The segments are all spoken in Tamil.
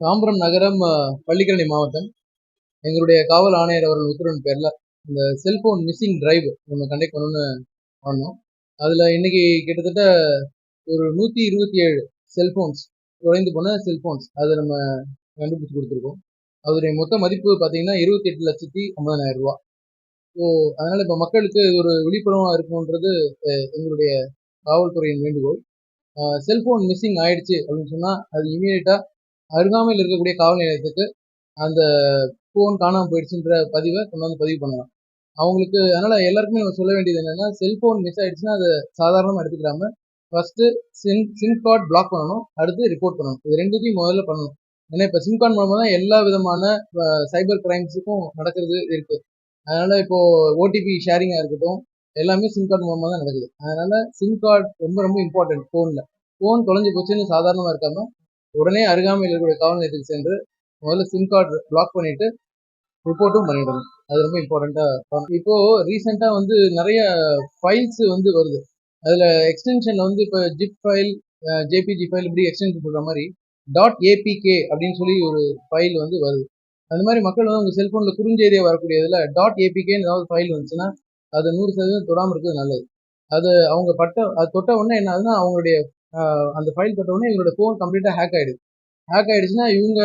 தாம்பரம் நகரம் அஹ், பள்ளிக்கரணை மாவட்டம். எங்களுடைய காவல் ஆணையர் அவர்கள் உத்தரவின் பேரில் இந்த செல்போன் மிஸ்ஸிங் டிரைவ் ஒன்று கண்டக்ட் பண்ணணும்னு பண்ணோம். அதில் இன்னைக்கு கிட்டத்தட்ட ஒரு நூற்றி இருபத்தி ஏழு செல்ஃபோன்ஸ் தொலைந்து போன செல்ஃபோன்ஸ் அதை நம்ம கண்டுபிடிச்சி கொடுத்துருக்கோம். அதோடைய மொத்த மதிப்பு பார்த்தீங்கன்னா இருபத்தி எட்டு லட்சத்தி ஐம்பதாயிரம் ரூபா ஸோ அதனால் இப்போ மக்களுக்கு இது ஒரு விழிப்புணர்வாக இருக்கணுன்றது எங்களுடைய காவல்துறையின் வேண்டுகோள். செல்ஃபோன் மிஸ்ஸிங் ஆயிடுச்சு அப்படின்னு சொன்னால் அது இமீடியட்டாக அருகாமையில் இருக்கக்கூடிய காவல் நிலையத்துக்கு அந்த ஃபோன் காணாமல் போயிடுச்சுன்ற பதிவை கொண்டு வந்து பதிவு பண்ணலாம். அவங்களுக்கு அதனால் எல்லாருக்குமே நம்ம சொல்ல வேண்டியது என்னென்னா செல்ஃபோன் மிஸ் ஆயிடுச்சுன்னா அதை சாதாரணமாக எடுத்துக்கிறாம first sim sim card block பண்ணணும். அடுத்து ரிப்போர்ட் பண்ணணும். இது ரெண்டுத்தையும் முதல்ல பண்ணணும். ஏன்னா இப்போ சிம் கார்டு மூலமாக தான் எல்லா விதமான சைபர் கிரைம்ஸுக்கும் நடக்கிறது இருக்குது அதனால் இப்போது ஓடிபி ஷேரிங்காக இருக்கட்டும் எல்லாமே சிம் கார்டு மூலமாக தான் நடக்குது. அதனால் சிம் கார்டு ரொம்ப ரொம்ப இம்பார்ட்டன்ட் ஃபோனில் ஃபோன் தொலைஞ்சு போச்சுன்னு சாதாரணமாக இருக்காமல் உடனே அருகாமையில் இருக்கக்கூடிய காவல் நிலையத்துக்கு சென்று முதல்ல சிம் கார்டு பிளாக் பண்ணிட்டு ரிப்போர்ட்டும் பண்ணிடணும் அது ரொம்ப இம்பார்ட்டண்ட்டாக இப்போ ரீசெண்டாக வந்து நிறைய ஃபைல்ஸ் வந்து வருது. அதில் எக்ஸ்டென்ஷனில் வந்து இப்போ ஜிப் ஃபைல் ஜேபிஜி ஃபைல் இப்படி எக்ஸ்டென்ஷன் சொல்கிற மாதிரி டாட் ஏபிகே அப்படின்னு சொல்லி ஒரு ஃபைல் வந்து வருது. அந்த மாதிரி மக்கள் வந்து உங்கள் செல்ஃபோனில் குறுஞ்செய்தியாக வரக்கூடியதில் டாட் ஏபிகேன்னு ஏதாவது ஃபைல் வந்துச்சுன்னா அது நூறு சதவீதம் தொடாமல் இருக்கிறது நல்லது. அது அவங்க பட்ட அது தொட்ட உடனே என்ன ஆகுதுன்னா அவங்களுடைய அந்த ஃபைல் தொட்ட உடனே இவங்களோட ஃபோன் கம்ப்ளீட்டாக ஹேக் ஆகிடுது ஹேக் ஆயிடுச்சுன்னா இவங்க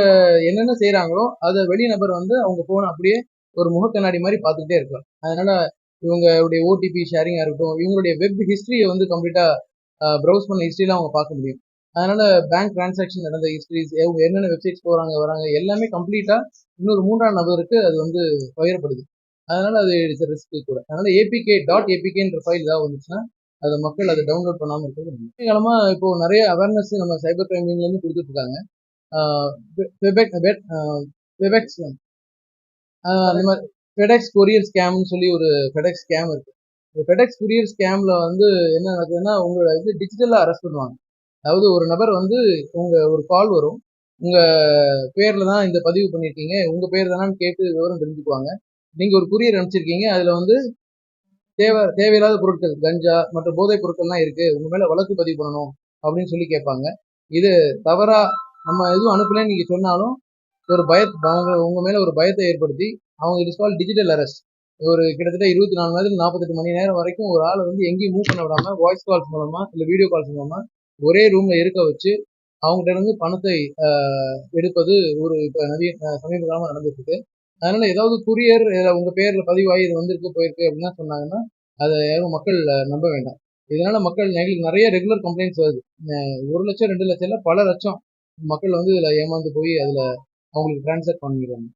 என்னென்ன செய்கிறாங்களோ அதை வெளி நபர் வந்து அவங்க ஃபோனை அப்படியே ஒரு முகக்கண்ணாடி மாதிரி பார்த்துக்கிட்டே இருக்கலாம். அதனால இவங்களுடைய ஓடிபி ஷேரிங்காக இருக்கட்டும் இவங்களுடைய வெப் ஹிஸ்ட்ரியை வந்து கம்ப்ளீட்டாக ப்ரௌஸ் பண்ண ஹிஸ்ட்ரிலாம் அவங்க பார்க்க முடியும். அதனால பேங்க் டிரான்சாக்ஷன் நடந்த ஹிஸ்ட்ரிஸ் இவங்க என்னென்ன வெப்சைட்ஸ் போகிறாங்க வராங்க எல்லாமே கம்ப்ளீட்டாக இன்னொரு மூன்றாம் நபருக்கு அது வந்து பகிரப்படுது. அதனால அது இட்ஸ் ரிஸ்க் கூட. அதனால ஏபிகே டாட் ஏபிகேன்ற ஃபைல் ஏதாவது வந்துச்சுன்னா அதை மக்கள் அதை டவுன்லோட் பண்ணாமல் இருக்கிறது காலமாக இப்போ நிறைய அவேர்னஸ் நம்ம சைபர் கிரைம்லேருந்து கொடுத்துட்டு இருக்காங்க வெபெக் அந்த மாதிரி ஃபெடெக்ஸ் கொரியர் ஸ்கேம்னு சொல்லி ஒரு ஃபெடெக்ஸ் ஸ்கேம் இருக்கு. இந்த ஃபெடெக்ஸ் கொரியர் ஸ்கேம்ல வந்து என்ன நடக்குதுன்னா உங்களை வந்து டிஜிட்டலாக அரெஸ்ட் பண்ணுவாங்க. அதாவது ஒரு நபர் வந்து உங்க ஒரு கால் வரும். உங்க பேர்ல தான் இந்த பதிவு பண்ணியிருக்கீங்க. உங்க பேர் தானான்னு கேட்டு விவரம் தெரிஞ்சுக்குவாங்க. நீங்க ஒரு கொரியர் அனுப்பிச்சிருக்கீங்க. அதுல வந்து தேவை தேவையில்லாத பொருட்கள் கஞ்சா மற்றும் போதைப் பொருட்கள்லாம் இருக்கு. உங்க மேல வழக்கு பதிவு பண்ணணும் அப்படின்னு சொல்லி கேட்பாங்க. இது தவறா நம்ம எதுவும் அனுப்பலன்னு நீங்கள் சொன்னாலும் ஒரு பய உங்கள் உங்க மேல ஒரு பயத்தை ஏற்படுத்தி அவங்க it is call digital arrest ஒரு கிட்டத்தட்ட இருபத்தி நாலு மணி நாற்பத்தெட்டு மணி நேரம் வரைக்கும் ஒரு ஆளை வந்து எங்கேயும் மூவ் பண்ண விடாம வாய்ஸ் கால்ஸ் மூலமா இல்லை வீடியோ கால்ஸ் மூலமா ஒரே ரூம்ல இருக்க வச்சு அவங்ககிட்ட இருந்து பணத்தை எடுப்பது ஒரு இப்போ நிறைய சமீப காலமாக நடந்துட்டு இருக்கு. அதனால ஏதாவது குரியர் உங்க பேர்ல பதிவாகி இது வந்திருக்கு போயிருக்கு அப்படின்னா சொன்னாங்கன்னா அதை யாரும் மக்கள் நம்ப வேண்டாம். இதனால மக்கள் எங்களுக்கு நிறைய ரெகுலர் கம்ப்ளைண்ட்ஸ் வருது. ஒரு லட்சம் ரெண்டு லட்சம் இல்ல பல லட்சம் மக்கள் வந்து இதுல ஏமாந்து போய் அதுல அவங்களுக்கு டிரான்ஸ்ஃபர் பண்ணிடுறாங்க.